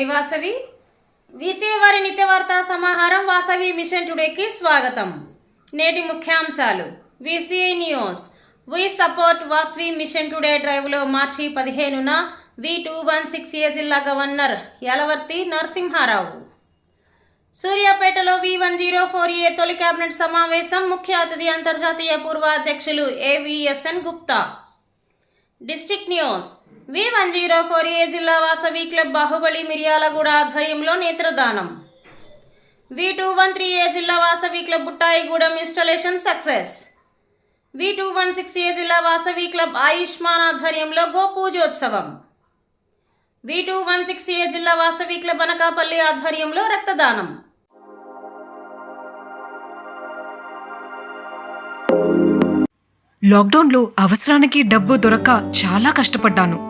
జై వాసవి. విసేవారి వారి సమాహారం వాసవి మిషన్ టుడేకి స్వాగతం. నేటి ముఖ్యాంశాలు. VCI news. We support Vasavi mission today డ్రైవ్లో మార్చి పదిహేనున V two one six A జిల్లా గవర్నర్ యలవర్తి నరసింహారావు. సూర్యాపేటలో V one zero four A తొలి కేబినెట్ సమావేశం ముఖ్య అతిథి అంతర్జాతీయ పూర్వ అధ్యక్షులు AVSN Gupta. District news. V one zero four A జిల్లా వాసవి క్లబ్ బాహుబలి మిర్యాలగూడ ఆధ్వర్యంలో నేత్రదానం. V two one three A జిల్లా Vasavi club Buttayagudem installation success. V two one six A జిల్లా వాసవి క్లబ్ ఆయుష్మాన్ ఆధ్వర్యంలో గోపూజోత్సవం. V two one six A జిల్లా Vasavi club Anakapalli ఆధ్వర్యంలో రక్తదానం. లాక్డౌన్లో అవసరానికి డబ్బు దొరక్క చాలా కష్టపడ్డాను.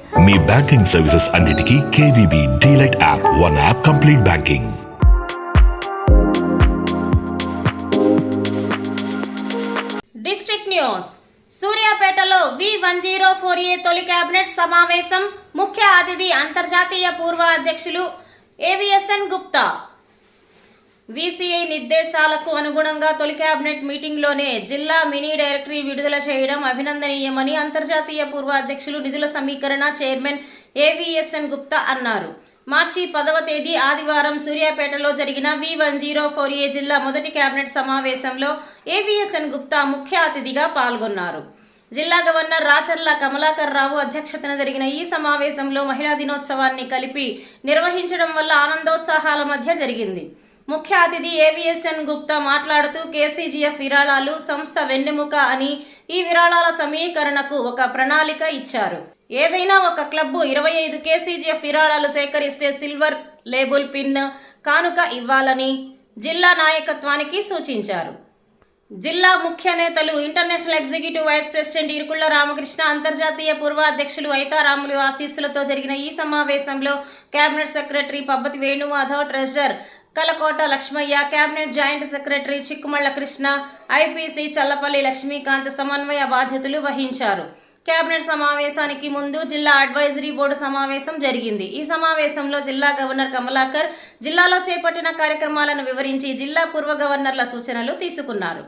మీ బ్యాంకింగ్ సర్వీసెస్ అన్నిటికీ KVB DLite app one app complete banking. District news. సూర్యాపేటలో V one zero four A తొలి కేబినెట్ సమావేశం ముఖ్య అతిథి అంతర్జాతీయ పూర్వ అధ్యక్షులు ఏవిఎస్ఎన్ గుప్తా. వీసీఐ నిర్దేశాలకు అనుగుణంగా తొలి కేబినెట్ మీటింగ్లోనే జిల్లా మినీ డైరెక్టరీ విడుదల చేయడం అభినందనీయమని అంతర్జాతీయ పూర్వ అధ్యక్షులు నిధుల సమీకరణ చైర్మన్ ఏవిఎస్ఎన్ గుప్తా అన్నారు. మార్చి పదవ తేదీ ఆదివారం సూర్యాపేటలో జరిగిన V one zero four A జిల్లా మొదటి కేబినెట్ సమావేశంలో ఏవిఎస్ఎన్ గుప్తా ముఖ్య అతిథిగా పాల్గొన్నారు. జిల్లా గవర్నర్ రాచర్ల కమలాకర్ రావు అధ్యక్షతన జరిగిన ఈ సమావేశంలో మహిళా దినోత్సవాన్ని కలిపి నిర్వహించడం వల్ల ఆనందోత్సాహాల మధ్య జరిగింది. ముఖ్య అతిథి ఏవిఎస్ఎన్ గుప్తా మాట్లాడుతూ కేసీజీఎఫ్ విరాళాలు సంస్థ వెన్నెముక అని ఈ విరాళాల సమీకరణకు ఒక ప్రణాళిక ఇచ్చారు. ఏదైనా ఒక క్లబ్బు ఇరవై ఐదు కేసీజీఎఫ్ విరాళాలు సేకరిస్తే సిల్వర్ లేబుల్ పిన్ కానుక ఇవ్వాలని జిల్లా నాయకత్వానికి సూచించారు. జిల్లా ముఖ్య నేతలు international executive vice president Irukulla Ramakrishna అంతర్జాతీయ పూర్వ అధ్యక్షులు ఐతారాములు ఆశీస్సులతో జరిగిన ఈ సమావేశంలో cabinet secretary Pabbathi Venumadhav treasurer Kalakota Lakshmaiah cabinet joint secretary Chikkumalla Krishna IPC Challapalli Lakshmikanth సమన్వయ బాధ్యతలు వహించారు. కేబినెట్ సమావేశానికి ముందు జిల్లా అడ్వైజరీ బోర్డు సమావేశం జరిగింది. ఈ సమావేశంలో జిల్లా గవర్నర్ కమలాకర్ జిల్లాలో చేపట్టిన కార్యక్రమాలను వివరించి జిల్లా పూర్వ గవర్నర్ల సూచనలు తీసుకున్నారు.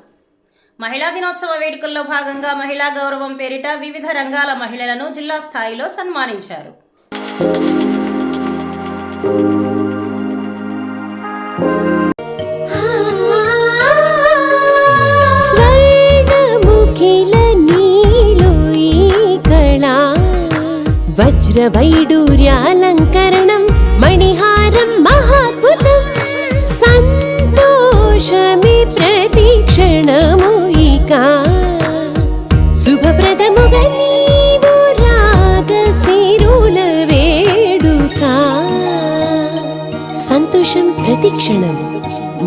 మహిళా దినోత్సవ వేడుకల్లో భాగంగా మహిళా గౌరవం పేరిట వివిధ రంగాల మహిళలను జిల్లా స్థాయిలో సన్మానించారు. వజ్రవైడూర్యాలంకరణం మణిహారం మహాద్భుతం సంతోషమి ప్రతిక్షణము ఇక వేడుక సంతోషం ప్రతిక్షణం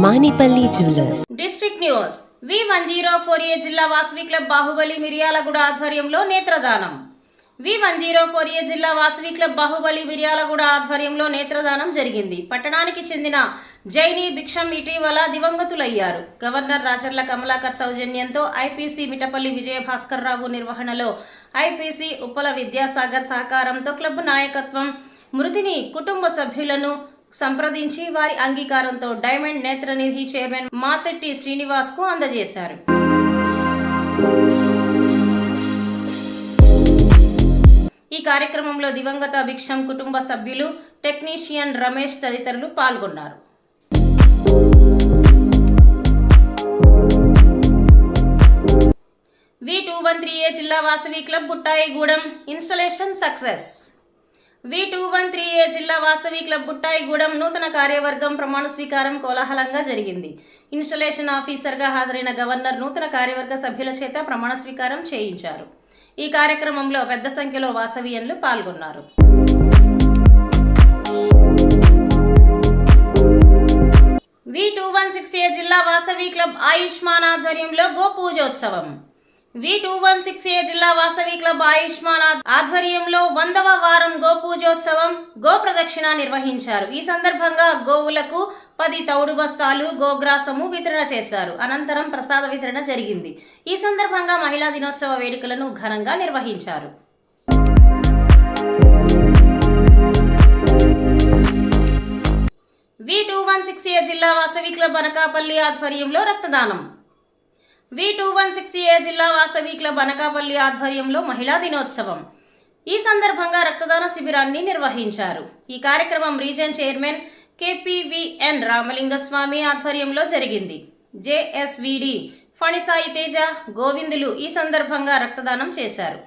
Manipalli jewellers district news V one zero four A జిల్లా వాసవి క్లబ్ బాహుబలి మిర్యాలగూడ ఆధ్వర్యంలో నేత్రదానం. V one zero four A జిల్లా వాసవి క్లబ్ బాహుబలి మిర్యాలగూడ ఆధ్వర్యంలో నేత్రదానం జరిగింది. పట్టణానికి చెందిన జైని భిక్షం ఇటీవల దివంగతులయ్యారు. గవర్నర్ రాచర్ల కమలాకర్ సౌజన్యంతో ఐపీసీ మిటపల్లి విజయభాస్కర్ రావు నిర్వహణలో ఐపీసీ ఉప్పల విద్యాసాగర్ సహకారంతో క్లబ్ నాయకత్వం మృతిని కుటుంబ సభ్యులను సంప్రదించి వారి అంగీకారంతో డైమండ్ నేత్రనిధి చైర్మన్ మాసెట్టి శ్రీనివాస్కు అందజేశారు. ఈ కార్యక్రమంలో దివంగత భిక్షం కుటుంబ సభ్యులు టెక్నీషియన్ రమేష్ తదితరులు పాల్గొన్నారు. V two one three A జిల్లా Vasavi club Buttaigudem installation success. V two one three A జిల్లా వాసవి క్లబ్ బుట్టాయిగూడెం నూతన కార్యవర్గం ప్రమాణ స్వీకారం కోలాహలంగా జరిగింది. ఇన్స్టలేషన్ ఆఫీసర్గా హాజరైన గవర్నర్ నూతన కార్యవర్గ సభ్యుల చేత ప్రమాణ స్వీకారం చేయించారు. ఈ కార్యక్రమంలో పెద్ద సంఖ్యలో వాసవీయన్లు పాల్గొన్నారు. V two one six A జిల్లా వాసవి క్లబ్ ఆయుష్మాన్ ఆధ్వర్యంలో గో పూజోత్సవం. V two one six A జిల్లా వాసవి క్లబ్ ఆయుష్మాన్ ఆధ్వర్యంలో వందవ వారం గో పూజోత్సవం గో ప్రదక్షిణ నిర్వహించారు. ఈ సందర్భంగా గోవులకు పది తౌడు బస్తాలు గోగ్రాసము వితరణ చేశారు. అనంతరం ప్రసాద వితరణ జరిగింది. ఈ సందర్భంగా మహిళా దినోత్సవ వేడుకలను ఘనంగా నిర్వహించారు. V two one six A జిల్లా వాసవి క్లబ్ అనకాపల్లి ఆధ్వర్యంలో రక్తదానం. V two one six A జిల్లా వాసవి క్లబ్ అనకాపల్లి ఆధ్వర్యంలో మహిళా దినోత్సవం. ఈ సందర్భంగా రక్తదాన శిబిరాన్ని నిర్వహించారు. ఈ కార్యక్రమం రీజన్ చైర్మన్ కేపీవిఎన్ రామలింగస్వామి ఆధ్వర్యంలో జరిగింది. జేఎస్విడి ఫణిసాయి తేజ గోవిందులు ఈ సందర్భంగా రక్తదానం చేశారు.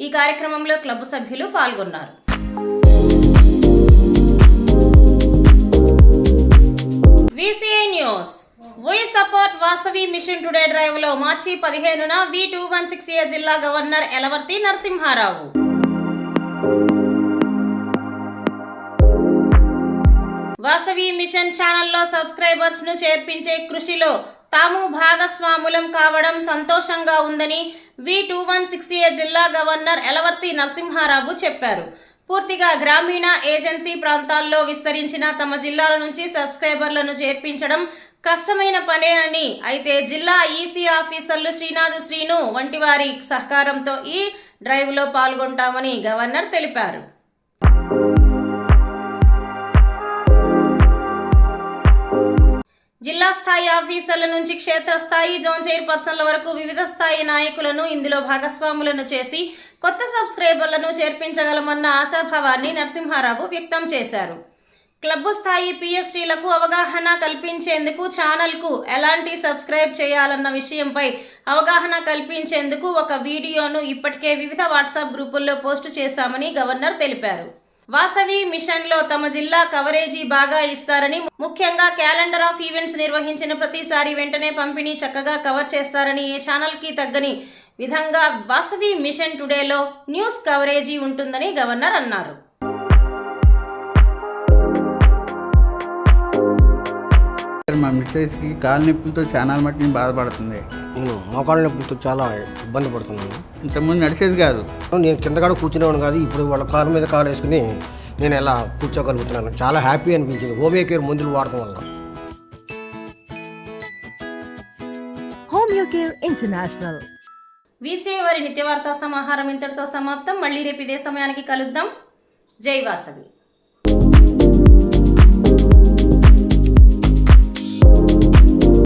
ఈ కార్యక్రమంలో క్లబ్ సభ్యులు పాల్గొన్నారు. VCI news. We support Vasavi mission today డ్రైవ్లో మార్చి పదిహేనున V two one six A జిల్లా గవర్నర్ ఎలవర్తి నరసింహారావు. వాసవి మిషన్ ఛానల్లో సబ్స్క్రైబర్స్ను చేర్పించే కృషిలో తాము భాగస్వాములం కావడం సంతోషంగా ఉందని V two one six A జిల్లా గవర్నర్ ఎలవర్తి నరసింహారావు చెప్పారు. పూర్తిగా గ్రామీణ ఏజెన్సీ ప్రాంతాల్లో విస్తరించిన తమ జిల్లాల నుంచి సబ్స్క్రైబర్లను చేర్పించడం కష్టమైన పనే అని. అయితే జిల్లా ఈసీ ఆఫీసర్లు శ్రీనాథ్ శ్రీను వంటి వారి సహకారంతో ఈ డ్రైవ్లో పాల్గొంటామని గవర్నర్ తెలిపారు. జిల్లా స్థాయి ఆఫీసర్ల నుంచి క్షేత్రస్థాయి జోన్ చైర్పర్సన్ల వరకు వివిధ స్థాయి నాయకులను ఇందులో భాగస్వాములను చేసి కొత్త సబ్స్క్రైబర్లను చేర్పించగలమన్న ఆశాభావాన్ని నరసింహారావు వ్యక్తం చేశారు. క్లబ్ స్థాయి పిఎస్టీలకు అవగాహన కల్పించేందుకు ఛానల్కు ఎలాంటి సబ్స్క్రైబ్ చేయాలన్న విషయంపై అవగాహన కల్పించేందుకు ఒక వీడియోను ఇప్పటికే వివిధ వాట్సాప్ గ్రూపుల్లో పోస్టు చేశామని గవర్నర్ తెలిపారు. వాసవి మిషన్లో తమ జిల్లా కవరేజీ బాగా ఇస్తారని ముఖ్యంగా క్యాలెండర్ ఆఫ్ ఈవెంట్స్ నిర్వహించిన ప్రతిసారి వెంటనే పంపిణీ చక్కగా కవర్ చేస్తారని ఏ ఛానల్కి తగ్గని విధంగా వాసవి మిషన్ టుడేలో న్యూస్ కవరేజీ ఉంటుందని గవర్నర్ అన్నారు. మా మిస్సెస్కి కాలు నొప్పులతో చాలా మట్టి బాధపడుతుంది. నేను మోకాళ్ళ నొప్పులతో చాలా ఇబ్బంది పడుతున్నాను. ఇంతకుముందు నడిచేది కాదు. నేను కింద కూడా కూర్చునేవాడు కాదు ఇప్పుడు వాళ్ళ కాలు మీద కాలు వేసుకుని నేను ఎలా కూర్చోగలుగుతున్నాను. చాలా హ్యాపీ అనిపించింది హోమియో కేర్ మందులు వాడటం వల్ల. Homeocare International. వీసీఐ వారి నిత్యవార్తా సమాహారం ఇంతటితో సమాప్తం. మళ్ళీ రేపు ఇదే సమయానికి కలుద్దాం. జై వాసవి.